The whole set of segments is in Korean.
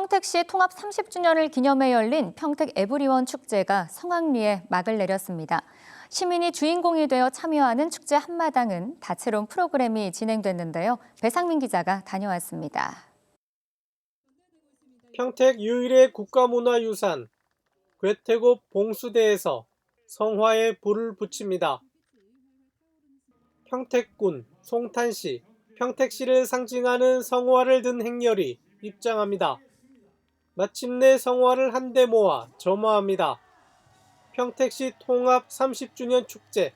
평택시 통합 30주년을 기념해 열린 평택 에브리원 축제가 성황리에 막을 내렸습니다. 시민이 주인공이 되어 참여하는 축제 한마당은 다채로운 프로그램이 진행됐는데요. 배상민 기자가 다녀왔습니다. 평택 유일의 국가문화유산 괴태고 봉수대에서 성화에 불을 붙입니다. 평택군, 송탄시, 평택시를 상징하는 성화를 든 행렬이 입장합니다. 마침내 성화를 한데 모아 점화합니다. 평택시 통합 30주년 축제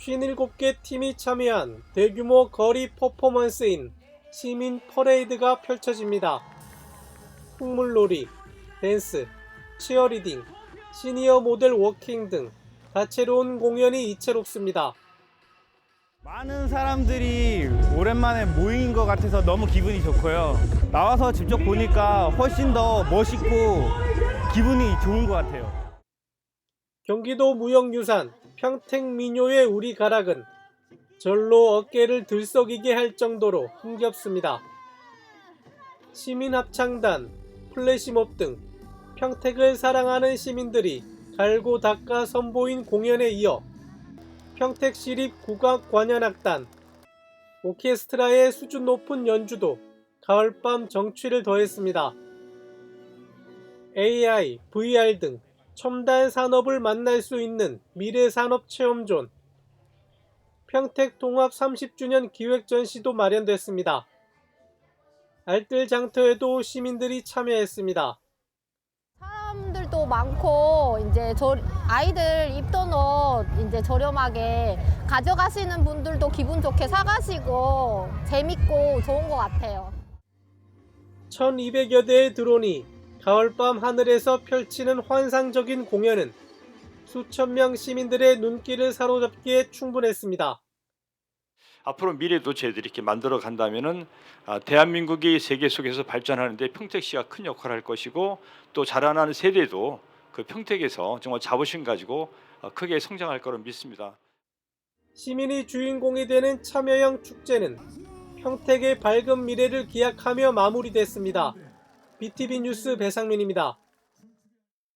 57개 팀이 참여한 대규모 거리 퍼포먼스인 시민 퍼레이드가 펼쳐집니다. 풍물놀이, 댄스, 치어리딩, 시니어 모델 워킹 등 다채로운 공연이 이채롭습니다. 많은 사람들이 오랜만에 모인 것 같아서 너무 기분이 좋고요. 나와서 직접 보니까 훨씬 더 멋있고 기분이 좋은 것 같아요. 경기도 무형유산 평택민요의 우리 가락은 절로 어깨를 들썩이게 할 정도로 흥겹습니다. 시민합창단, 플래시몹 등 평택을 사랑하는 시민들이 갈고 닦아 선보인 공연에 이어 평택시립 국악관현악단, 오케스트라의 수준 높은 연주도 가을밤 정취를 더했습니다. AI, VR 등 첨단 산업을 만날 수 있는 미래 산업 체험존 평택 통합 30주년 기획 전시도 마련됐습니다. 알뜰 장터에도 시민들이 참여했습니다. 많고 이제 저 아이들 입던 옷 이제 저렴하게 가져가시는 분들도 기분 좋게 사가시고 재밌고 좋은 것 같아요. 1200여 대의 드론이 가을밤 하늘에서 펼치는 환상적인 공연은 수천 명 시민들의 눈길을 사로잡기에 충분했습니다. 앞으로 미래도 저희들이 이렇게 만들어 간다면은 아, 대한민국이 세계 속에서 발전하는데 평택시가 큰 역할을 할 것이고 또 자라나는 세대도 그 평택에서 정말 자부심 가지고 어, 크게 성장할 거로 믿습니다. 시민이 주인공이 되는 참여형 축제는 평택의 밝은 미래를 기약하며 마무리됐습니다. BTV 뉴스 배상민입니다.